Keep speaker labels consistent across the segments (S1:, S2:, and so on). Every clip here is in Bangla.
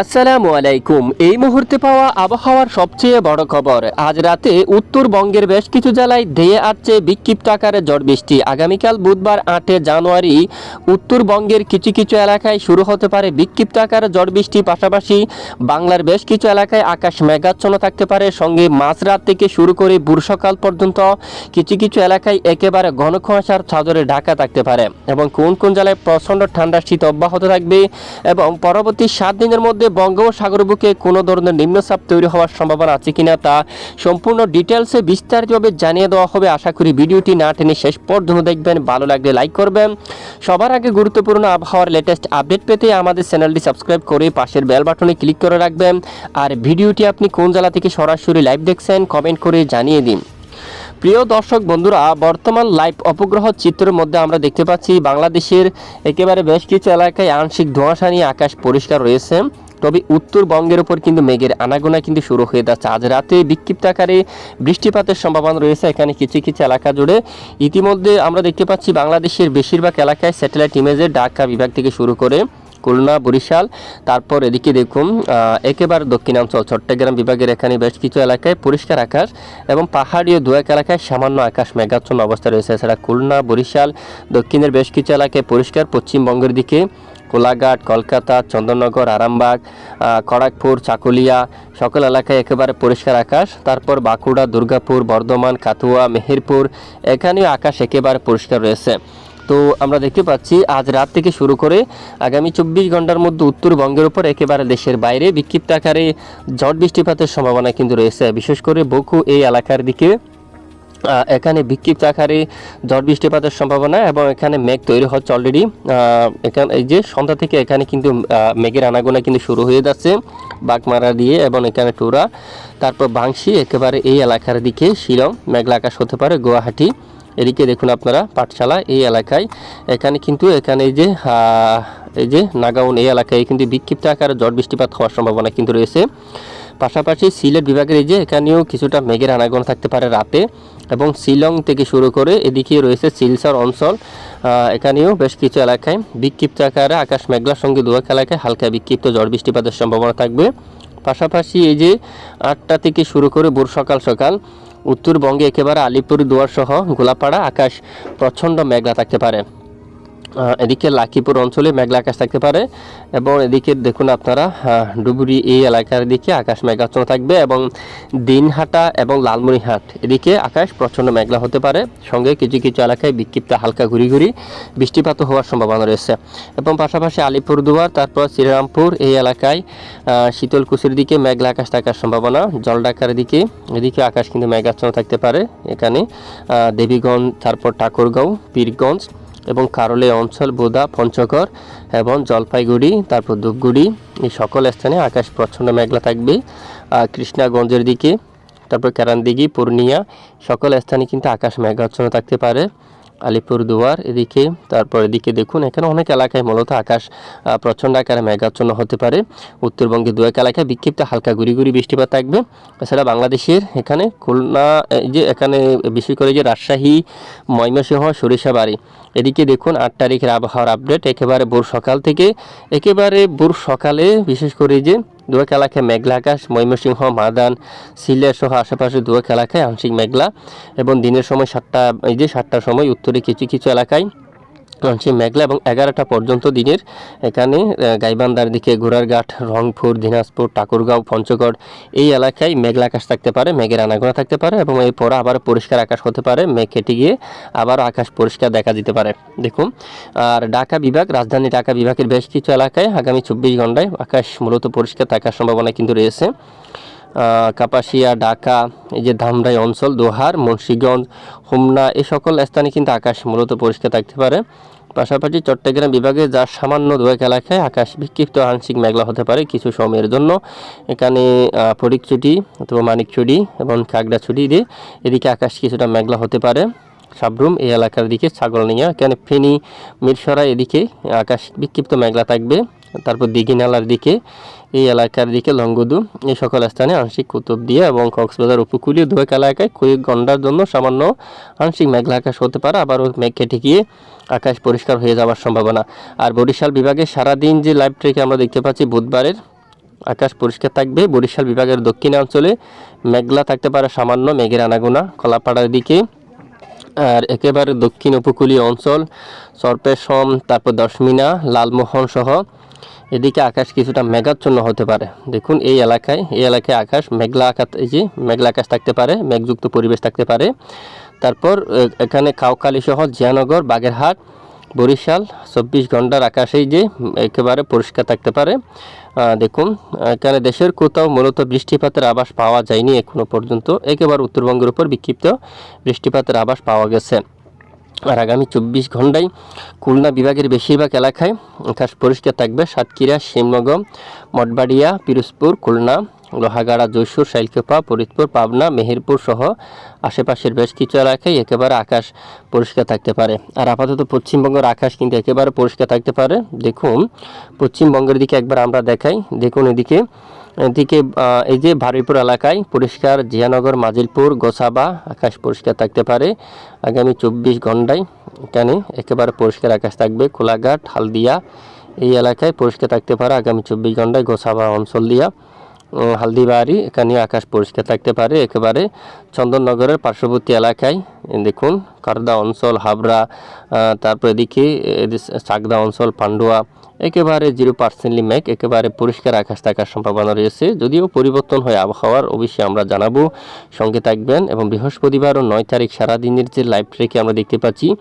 S1: আসসালামু আলাইকুম। এই মুহূর্তে পাওয়া আবহাওয়ার সবচেয়ে বড় খবর। আজ রাতে উত্তরবঙ্গের বেশ কিছু জেলায় ধেয়ে আসছে বিক্ষিপ্ত আকারে ঝড় বৃষ্টি। আগামীকাল বুধবার আটে জানুয়ারি উত্তরবঙ্গের কিছু কিছু এলাকায় শুরু হতে পারে বিক্ষিপ্ত আকারে ঝড় বৃষ্টি। পাশাপাশি বাংলার বেশ কিছু এলাকায় আকাশ মেঘাচ্ছন্ন থাকতে পারে। সঙ্গে মাঝরাত থেকে শুরু করে বুড়সকাল পর্যন্ত কিছু কিছু এলাকায় একেবারে ঘন কুয়াশার চাদরে ঢাকা থাকতে পারে। এবং কোন কোন জেলায় প্রচণ্ড ঠান্ডা শীত অব্যাহত থাকবে এবং পরবর্তী সাত দিনের মধ্যে বঙ্গোপসাগর বুকে কোনো ধরনের নিম্নচাপ তৈরি হওয়ার সম্ভাবনা আছে কিনা তা সম্পূর্ণ ডিটেলসে বিস্তারিতভাবে জানিয়ে দেওয়া হবে। আশা করি ভিডিওটি না টেনে শেষ পর্যন্ত দেখবেন। ভালো লাগলে লাইক করবেন। সবার আগে গুরুত্বপূর্ণ আবহাওয়ার লেটেস্ট আপডেট পেতে আমাদের চ্যানেলটি সাবস্ক্রাইব করে পাশের বেল বাটনে ক্লিক করে রাখবেন। আর ভিডিওটি আপনি কোন জেলা থেকে সরাসরি লাইভ দেখছেন কমেন্ট করে জানিয়ে দিন। প্রিয় দর্শক বন্ধুরা, বর্তমান লাইভ অপগ্রহ চিত্রের মধ্যে আমরা দেখতে পাচ্ছি বাংলাদেশের একেবারে বেশ কিছু এলাকায় আংশিক ধোঁয়াশা নিয়ে আকাশ পরিষ্কার রয়েছে। তবে উত্তরবঙ্গের উপর কিন্তু মেঘের আনাগোনা কিন্তু শুরু হয়ে যাচ্ছে। আজ রাতে বিক্ষিপ্ত আকারে বৃষ্টিপাতের সম্ভাবনা রয়েছে। এখানে কিছু কিছু এলাকা জুড়ে ইতিমধ্যে আমরা দেখতে পাচ্ছি বাংলাদেশের বেশিরভাগ এলাকায় স্যাটেলাইট ইমেজে ঢাকা বিভাগ থেকে শুরু করে খুলনা, বরিশাল, তারপর এদিকে দেখুন একেবারে দক্ষিণাঞ্চল, চট্টগ্রাম বিভাগের এখানে বেশ কিছু এলাকায় পরিষ্কার আকাশ এবং পাহাড়ি দু এক এলাকায় সামান্য আকাশ মেঘাচ্ছন্ন অবস্থা রয়েছে। এছাড়া খুলনা, বরিশাল, দক্ষিণের বেশ কিছু এলাকায় পরিষ্কার, পশ্চিমবঙ্গের দিকে কোলাঘাট কলকাতা চন্দননগর আরামবাগ আহ, খড়গপুর চাকুলিয়া সকল এলাকায় একেবারে পরিষ্কার আকাশ। তারপর বাঁকুড়া দুর্গাপুর বর্ধমান কাতুয়া মেহেরপুর এখানেও আকাশ একেবারে পরিষ্কার রয়েছে। তো আমরা দেখতে পাচ্ছি আজ রাত থেকে শুরু করে আগামী চব্বিশ ঘণ্টার মধ্যে উত্তরবঙ্গের উপর একেবারে দেশের বাইরে বিক্ষিপ্ত আকারে ঝড় বৃষ্টিপাতের সম্ভাবনা কিন্তু রয়েছে। বিশেষ করে বকু এই এলাকার দিকে এখানে বিক্ষিপ্ত আকারে ঝড় বৃষ্টিপাতের সম্ভাবনা এবং এখানে মেঘ তৈরি হচ্ছে অলরেডি এখানে এই যে সন্ধ্যা থেকে এখানে কিন্তু মেঘের আনাগোনা কিন্তু শুরু হয়ে যাচ্ছে বাঘমারা দিয়ে এবং এখানে টুরা। তারপর বাংশি একেবারে এই এলাকার দিকে, শিলং, মেঘলা আকাশ হতে পারে, গুয়াহাটি। এদিকে দেখুন আপনারা, পাঠশালা এই এলাকায়। এখানে কিন্তু, এখানে যে এই যে নাগাউন এই এলাকায় কিন্তু বিক্ষিপ্ত আকারে ঝড় বৃষ্টিপাত হওয়ার সম্ভাবনা কিন্তু রয়েছে। পাশাপাশি সিলেট বিভাগের এই যে এখানেও কিছুটা মেঘের আনাগোনা থাকতে পারে রাতে। এবং শিলং থেকে শুরু করে এদিকে রয়েছে সিলসার অঞ্চল। এখানেও বেশ কিছু এলাকায় বিক্ষিপ্ত আকারে আকাশ মেঘলার সঙ্গে দুয়াক এলাকায় হালকা বিক্ষিপ্ত ঝড়, বৃষ্টিপাতের সম্ভাবনা থাকবে। পাশাপাশি এই যে আটটা থেকে শুরু করে ভোর সকাল সকাল উত্তরবঙ্গে একেবারে আলিপুর দুয়ার সহ গোলাপাড়া আকাশ প্রচণ্ড মেঘলা থাকতে পারে। এদিকে লাকিপুর অঞ্চলে মেঘলা আকাশ থাকতে পারে এবং এদিকে দেখুন আপনারা ডুবুরি এই এলাকার দিকে আকাশ মেঘাচ্ছন্ন থাকবে এবং দিনহাটা এবং লালমনিহাট এদিকে আকাশ প্রচণ্ড মেঘলা হতে পারে। সঙ্গে কিছু কিছু এলাকায় বিক্ষিপ্ত হালকা ঘুরি ঘুরি বৃষ্টিপাত হওয়ার সম্ভাবনা রয়েছে। এবং পাশাপাশি আলিপুরদুয়ার, তারপর শ্রীরামপুর এই এলাকায় শীতলকুচির দিকে মেঘলা আকাশ থাকার সম্ভাবনা। জলঢাকার দিকে, এদিকে আকাশ কিন্তু মেঘাচ্ছন্ন থাকতে পারে। এখানে দেবীগঞ্জ, তারপর ঠাকুরগাঁও, পীরগঞ্জ এবং কারলে অঞ্চল, বোদা, পঞ্চগড় এবং জলপাইগুড়ি, তারপর ধূপগুড়ি, এই সকল স্থানে আকাশ প্রচণ্ড মেঘলা থাকবে। কৃষ্ণাগঞ্জের দিকে, তারপর কেরানদিঘি, পূর্ণিয়া, সকল স্থানে কিন্তু আকাশ মেঘাচ্ছন্ন থাকতে পারে। আলিপুরদুয়ার এদিকে তারপর এদিকে দেখুন, এখানে অনেক এলাকায় মূলত আকাশ প্রচণ্ড আকারে মেঘাচ্ছন্ন হতে পারে। উত্তরবঙ্গের দু এক এলাকায় বিক্ষিপ্ত হালকা গুড়ি গুড়ি বৃষ্টিপাত থাকবে। এছাড়া বাংলাদেশের এখানে খুলনা যে এখানে বেশি করে যে রাজশাহী, ময়মনসিংহ সরিষাবাড়ি এদিকে দেখুন, আট তারিখের আবহাওয়ার আপডেট। একেবারে ভোর সকাল থেকে, একেবারে ভোর সকালে বিশেষ করে যে দুয়েক এলাকায় মেঘলা আকাশ, ময়মনসিংহ, মাদান, সিলেট সহ আশেপাশে দুয়েক এলাকায় আংশিক মেঘলা এবং দিনের সময় সাতটা, এই যে সাতটার সময় উত্তরে কিছু কিছু এলাকায় আংশিক মেঘলা এবং এগারোটা পর্যন্ত দিনের। এখানে আহ, গাইবান্ধার দিকে ঘোড়ারঘাট রংপুর দিনাজপুর ঠাকুরগাঁও পঞ্চগড় এই এলাকায় মেঘলা আকাশ থাকতে পারে মেঘের আনাগোনা থাকতে পারে এবং এরপর আবার পরিষ্কার আকাশ হতে পারে মেঘ কেটে গিয়ে আবার আকাশ পরিষ্কার দেখা দিতে পারে। দেখুন আর ঢাকা বিভাগ রাজধানী ঢাকা বিভাগের বেশ কিছু এলাকায় আগামী চব্বিশ ঘন্টায় আকাশ মূলত পরিষ্কার থাকার সম্ভাবনা কিন্তু রয়েছে। কাপাসিয়া ঢাকা এই যে ধামরাই অঞ্চল দোহার মুন্সীগঞ্জ হোমনা এই সকল স্থানে কিন্তু আকাশ মূলত পরিষ্কার থাকতে পারে। পাশাপাশি চট্টগ্রাম বিভাগে যার সামান্য দুয়েক এলাকায় আকাশ বিক্ষিপ্ত আংশিক মেঘলা হতে পারে কিছু সময়ের জন্য। এখানে আহ, ফটিকছুটি অথবা মানিকছড়ি এবং কাগড়াছড়ি দিয়ে এদিকে আকাশ কিছুটা মেঘলা হতে পারে। সাবরুম এই এলাকার দিকে ছাগল ছাগলনিয়া এখানে ফেনী মিরসরা এদিকে আকাশ বিক্ষিপ্ত মেঘলা থাকবে। তারপর দিঘিনালার দিকে, এই এলাকার দিকে লঙ্গদু এই সকল স্থানে আংশিক কুতুব দিয়ে এবং কক্সবাজার উপকূলীয় দুয়েক এলাকায় কয়েক ঘণ্টার জন্য সামান্য আংশিক মেঘলা আকাশ হতে পারে, আবারও মেঘ কেটে গিয়ে আকাশ পরিষ্কার হয়ে যাওয়ার সম্ভাবনা। আর বরিশাল বিভাগে সারাদিন যে লাইভ ট্রেকে আমরা দেখতে পাচ্ছি, বুধবারের আকাশ পরিষ্কার থাকবে। বরিশাল বিভাগের দক্ষিণাঞ্চলে মেঘলা থাকতে পারে, সামান্য মেঘের আনাগোনা। কলাপাড়ার দিকে আর একেবারে দক্ষিণ উপকূলীয় অঞ্চল সরপেশম তারপর দশমিনা, লালমোহন সহ এদিকে আকাশ কিছুটা মেঘাচ্ছন্ন হতে পারে। দেখুন, এই এলাকায় এই এলাকায় আকাশ মেঘলা আকাশ এই যে মেঘলা আকাশ থাকতে পারে, মেঘযুক্ত পরিবেশ থাকতে পারে। তারপর এখানে কাউকালি সহ জিয়ানগর, বাগেরহাট, বরিশাল, চব্বিশ ঘণ্টার আকাশেই যে একেবারে পরিষ্কার থাকতে পারে। দেখুন, এখানে দেশের কোথাও মূলত বৃষ্টিপাতের আভাস পাওয়া যায়নি এখনও পর্যন্ত। একেবারে উত্তরবঙ্গের উপর বিক্ষিপ্ত বৃষ্টিপাতের আভাস পাওয়া গেছে। আর আগামী চব্বিশ ঘন্টায় খুলনা বিভাগের বেশিরভাগ এলাকায় আকাশ পরিষ্কার থাকবে। সাতক্ষীরা, শিবনগর, মঠবাড়িয়া, পিরোজপুর, খুলনা, লোহাগাড়া জয়সুর শাইলকেপা, ফরিদপুর, পাবনা, মেহেরপুর সহ আশেপাশের বেশ কিছু এলাকায় একেবারে আকাশ পরিষ্কার থাকতে পারে। আর আপাতত পশ্চিমবঙ্গের আকাশ কিন্তু একেবারে পরিষ্কার থাকতে পারে। দেখুন, পশ্চিমবঙ্গের দিকে একবার আমরা দেখাই। দেখুন এদিকে এদিকে এই যে ভারিপুর এলাকায় পরিষ্কার জিয়ানগর, মাজিলপুর, গোসাবা আকাশ পরিষ্কার থাকতে পারে। আগামী চব্বিশ ঘন্টায় এখানে একেবারে পরিষ্কার আকাশ থাকবে। কোলাঘাট, হালদিয়া এই এলাকায় পরিষ্কার থাকতে পারে। আগামী চব্বিশ ঘন্টায় গোসাবা অঞ্চল দিয়া। হালদিবাড়ি এখানে আকাশ পরিষ্কার থাকতে পারে, একেবারে চন্দননগরের পার্শ্ববর্তী এলাকায়। দেখুন, কারদা অঞ্চল, হাবড়া তারপর এদিকে এদি- চাকদা অঞ্চল, পান্ডুয়া, একেবারে জিরো পার্সেন্টলি মেঘ, একেবারে পরিষ্কার আকাশ থাকার সম্ভাবনা রয়েছে। যদিও পরিবর্তন হয় আবহাওয়ার, অবশ্যই আমরা জানাব। সঙ্গে থাকবেন এবং বৃহস্পতিবার ও নয় তারিখ সারাদিনের যে লাইভ ট্রেকে আমরা দেখতে পাচ্ছি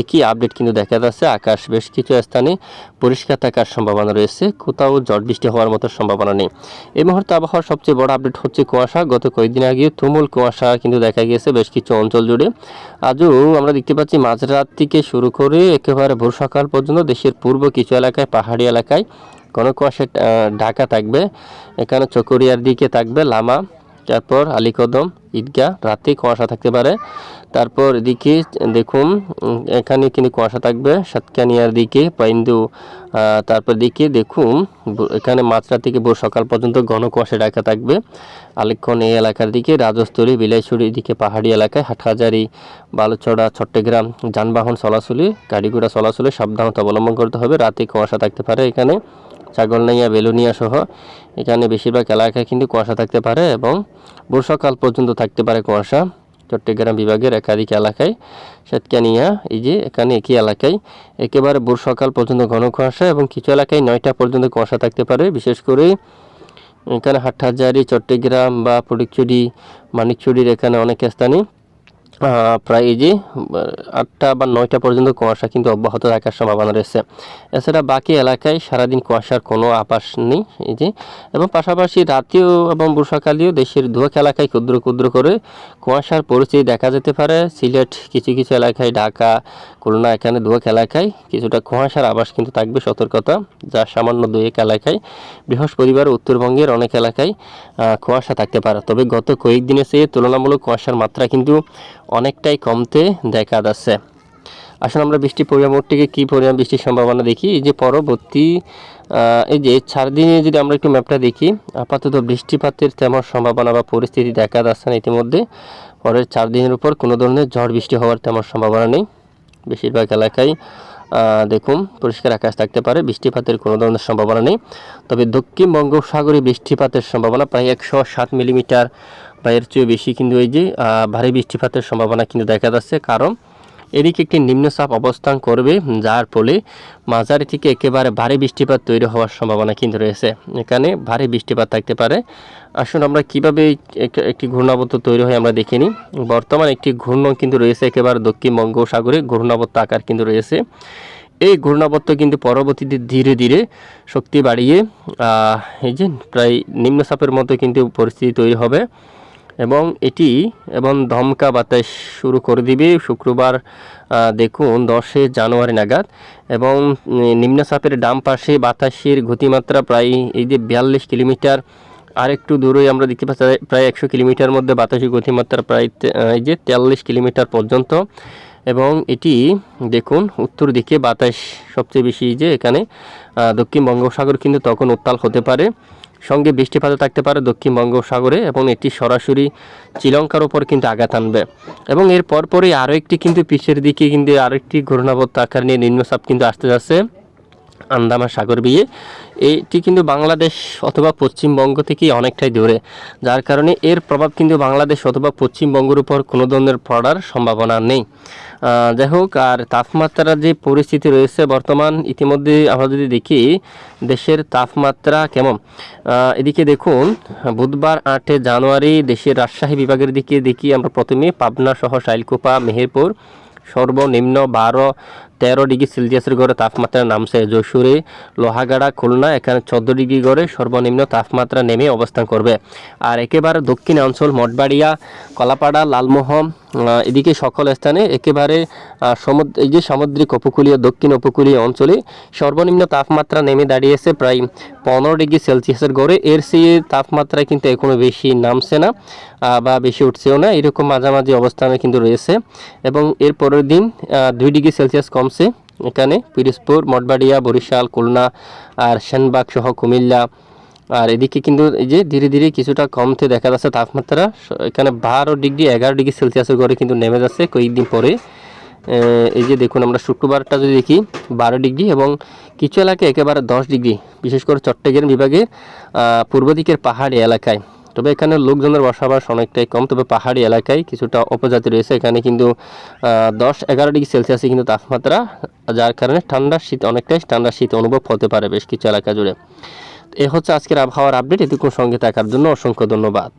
S1: একই আপডেট কিন্তু দেখা যাচ্ছে। আকাশ বেশ কিছু স্থানে পরিষ্কার থাকার সম্ভাবনা রয়েছে। কোথাও ঝড় বৃষ্টি হওয়ার মতো সম্ভাবনা নেই। এই মুহূর্তে আবহাওয়ার সবচেয়ে বড় আপডেট হচ্ছে কুয়াশা। গত কয়েকদিন আগে তুমুল কুয়াশা কিন্তু দেখা গিয়েছে বেশ কিছু অঞ্চল জুড়ে। আজও আমরা দেখতে পাচ্ছি মাঝরাত থেকে শুরু করে একেবারে ভোর সকাল পর্যন্ত দেশের পূর্ব কিছু এলাকায়, পাহাড়ি এলাকায় ঘন কুয়াশা ঢাকা থাকবে। এখানে চকরিয়ার দিকে থাকবে লামা, তারপর আলীকদম, ঈদগাহ, রাতে কুয়াশা থাকতে পারে। তারপর এদিকে, দেখুন, এখানে কিন্তু কুয়াশা থাকবে, সাতকানিয়ার দিকে, পাইন্দু তারপর দিকে দেখুন এখানে মাত্রা থেকে ভোর সকাল পর্যন্ত ঘন কুয়াশা ঢাকা থাকবে। আলেক্ষণ এই এলাকার দিকে রাজস্থলী বিলাইছড়ি দিকে পাহাড়ি এলাকায় হাটহাজারি, বালুচড়া, চট্টগ্রাম, যানবাহন চলাচলে গাড়ি ঘোড়া চলাচলে সাবধানতা অবলম্বন করতে হবে। রাতে কুয়াশা থাকতে পারে এখানে। ছাগলনাইয়া, বেলুনিয়া সহ এখানে বেশিরভাগ এলাকায় কিন্তু কুয়াশা থাকতে পারে এবং বর্ষাকাল পর্যন্ত থাকতে পারে কুয়াশা। চট্টগ্রাম বিভাগের একাধিক এলাকায় সাতকানিয়া, এই যে এখানে একই এলাকায়, একেবারে ভোর সকাল পর্যন্ত ঘন কুয়াশা এবং কিছু এলাকায় নয়টা পর্যন্ত কুয়াশা থাকতে পারে। বিশেষ করে এখানে হাটহাজারি, চট্টগ্রাম বা ফটিকচুরি মানিকচুরির এখানে অনেক স্থানে প্রায় এই যে আটটা বা নয়টা পর্যন্ত কুয়াশা কিন্তু অব্যাহত থাকার সম্ভাবনা রয়েছে। এছাড়া বাকি এলাকায় সারাদিন কুয়াশার কোনো আভাস নেই, এই যে। এবং পাশাপাশি রাতেও এবং বর্ষাকালেও দেশের দুয়াক এলাকায় ক্ষুদ্র ক্ষুদ্র করে কুয়াশার পরিস্থিতি দেখা যেতে পারে। সিলেট কিছু কিছু এলাকায়, ঢাকা, খুলনা, এখানে দুয়াক এলাকায় কিছুটা কুয়াশার আভাস কিন্তু থাকবে সতর্কতা, যা সামান্য দুয়েক এলাকায়। বৃহস্পতিবার উত্তরবঙ্গের অনেক এলাকায় কুয়াশা থাকতে পারে। তবে গত কয়েকদিনের চেয়ে তুলনামূলক কুয়াশার মাত্রা কিন্তু অনেকটাই কমতে দেখা যাচ্ছে। আসলে আমরা বৃষ্টির পরিমাণ থেকে কী পরিমাণ বৃষ্টির সম্ভাবনা দেখি? এই যে পরবর্তী এই যে চার দিনে যদি আমরা একটু ম্যাপটা দেখি, আপাতত বৃষ্টিপাতের তেমন সম্ভাবনা বা পরিস্থিতি দেখা যাচ্ছে না ইতিমধ্যে। পরের চার দিনের উপর কোনো ধরনের ঝড় বৃষ্টি হওয়ার তেমন সম্ভাবনা নেই। বেশিরভাগ এলাকায় দেখুন, পরিষ্কার আকাশ থাকতে পারে, বৃষ্টিপাতের কোনো ধরনের সম্ভাবনা নেই। তবে দক্ষিণ বঙ্গোপসাগরে বৃষ্টিপাতের সম্ভাবনা প্রায় একশো সাত মিলিমিটার বা এর চেয়ে বেশি কিন্তু এই যে ভারী বৃষ্টিপাতের সম্ভাবনা কিন্তু দেখা যাচ্ছে। কারণ এদিকে একটি নিম্নচাপ অবস্থান করবে, যার ফলে মাঝারি থেকে একেবারে ভারী বৃষ্টিপাত তৈরি হওয়ার সম্ভাবনা কিন্তু রয়েছে। এখানে ভারী বৃষ্টিপাত থাকতে পারে। আসুন আমরা কীভাবে একটি ঘূর্ণাবর্ত তৈরি হয় আমরা দেখিনি বর্তমান একটি ঘূর্ণ কিন্তু রয়েছে একেবারে দক্ষিণ বঙ্গোপসাগরে, ঘূর্ণাবর্ত আকার কিন্তু রয়েছে। এই ঘূর্ণাবর্ত কিন্তু পরবর্তীতে ধীরে ধীরে শক্তি বাড়িয়ে এই যে প্রায় নিম্নচাপের মতো কিন্তু পরিস্থিতি তৈরি হবে। এবং এটি এবং ধমকা বাতাস শুরু করে দিবে। শুক্রবার দেখুন, দশে জানুয়ারি নাগাদ এবং নিম্নচাপের ডান পাশে বাতাসের গতিমাত্রা প্রায় এই যে বিয়াল্লিশ কিলোমিটার, আরেকটু দূরে আমরা দেখতে পাচ্ছি প্রায় একশো কিলোমিটার মধ্যে বাতাসের গতিমাত্রা প্রায় এই যে তেতাল্লিশ কিলোমিটার পর্যন্ত এবং এটি, দেখুন, উত্তর দিকে বাতাস সবচেয়ে বেশি যে এখানে দক্ষিণ বঙ্গোপসাগর কিন্তু তখন উত্তাল হতে পারে। সঙ্গে বৃষ্টিপাতও থাকতে পারে দক্ষিণ বঙ্গোপসাগরে এবং এটি সরাসরি শ্রীলঙ্কার ওপর কিন্তু আঘাত আনবে। এবং এর পরপরই আরও একটি কিন্তু পিছের দিকে কিন্তু আরেকটি ঘূর্ণাবর্ত আকার নিয়ে নিম্নচাপ কিন্তু আসতে যাচ্ছে। আন্দামান সাগর বিয়ে। এটি কিন্তু বাংলাদেশ অথবা পশ্চিমবঙ্গ থেকে অনেকটাই দূরে। যার কারণে এর প্রভাব কিন্তু বাংলাদেশ অথবা পশ্চিমবঙ্গের উপর কোনো ধরনের পড়ার সম্ভাবনা নেই। যাই হোক, আর তাপমাত্রার যে পরিস্থিতি রয়েছে বর্তমান, ইতিমধ্যে আমরা যদি দেখি, দেশের তাপমাত্রা কেমন? এদিকে দেখুন, বুধবার আটে জানুয়ারি দেশের রাজশাহী বিভাগের দিকে দেখি আমরা প্রথমে, পাবনা সহ শাইলকুপা, মেহেরপুর, সর্বনিম্ন বারো তেরো ডিগ্রি সেলসিয়াসের গড়ে তাপমাত্রা নামছে যশোরে লোহাগাড়া, খুলনা, এখানে চোদ্দ ডিগ্রি গড়ে সর্বনিম্ন তাপমাত্রা নেমে অবস্থান করবে। আর একেবারে দক্ষিণ অঞ্চল মঠবাড়িয়া, কলাপাড়া, লালমোহন এদিকে সকল স্থানে একেবারে সমুদ্র, এই যে সামুদ্রিক উপকূলীয়, দক্ষিণ উপকূলীয় অঞ্চলে সর্বনিম্ন তাপমাত্রা নেমে দাঁড়িয়েছে প্রায় পনেরো ডিগ্রি সেলসিয়াসের গড়ে। এর চেয়ে তাপমাত্রা কিন্তু এখনও বেশি নামছে না বা বেশি উঠছেও না। এরকম মাঝামাঝি অবস্থানে কিন্তু রয়েছে। এবং এর পরের দিন দুই ডিগ্রি সেলসিয়াস কমছে এখানে পিরিজপুর, মঠবাড়িয়া, বরিশাল, খুলনা আর সেনবাগ সহ কুমিল্লা। আর এদিকে কিন্তু এই যে ধীরে ধীরে কিছুটা কমতে দেখা যাচ্ছে তাপমাত্রা। এখানে বারো ডিগ্রি, এগারো ডিগ্রি সেলসিয়াসের ঘরে কিন্তু নেমে যাচ্ছে কয়েকদিন পরে। এই যে দেখুন আমরা শুক্রবারটা যদি দেখি, বারো ডিগ্রি এবং কিছু এলাকায় একেবারে দশ ডিগ্রি, বিশেষ করে চট্টগ্রাম বিভাগের পূর্ব দিকের পাহাড়ি এলাকায়। তবে এখানে লোকজনের বসবাস অনেকটাই কম, তবে পাহাড়ি এলাকায় কিছুটা উপজাতি রয়েছে। এখানে কিন্তু দশ এগারো ডিগ্রি সেলসিয়াসে কিন্তু তাপমাত্রা, যার কারণে ঠান্ডা শীত অনেকটাই ঠান্ডা শীত অনুভব হতে পারে বেশ কিছু এলাকা জুড়ে। এ হচ্ছে আজকের আবহাওয়ার আপডেট। এটুকুর সঙ্গে থাকার জন্য অসংখ্য ধন্যবাদ।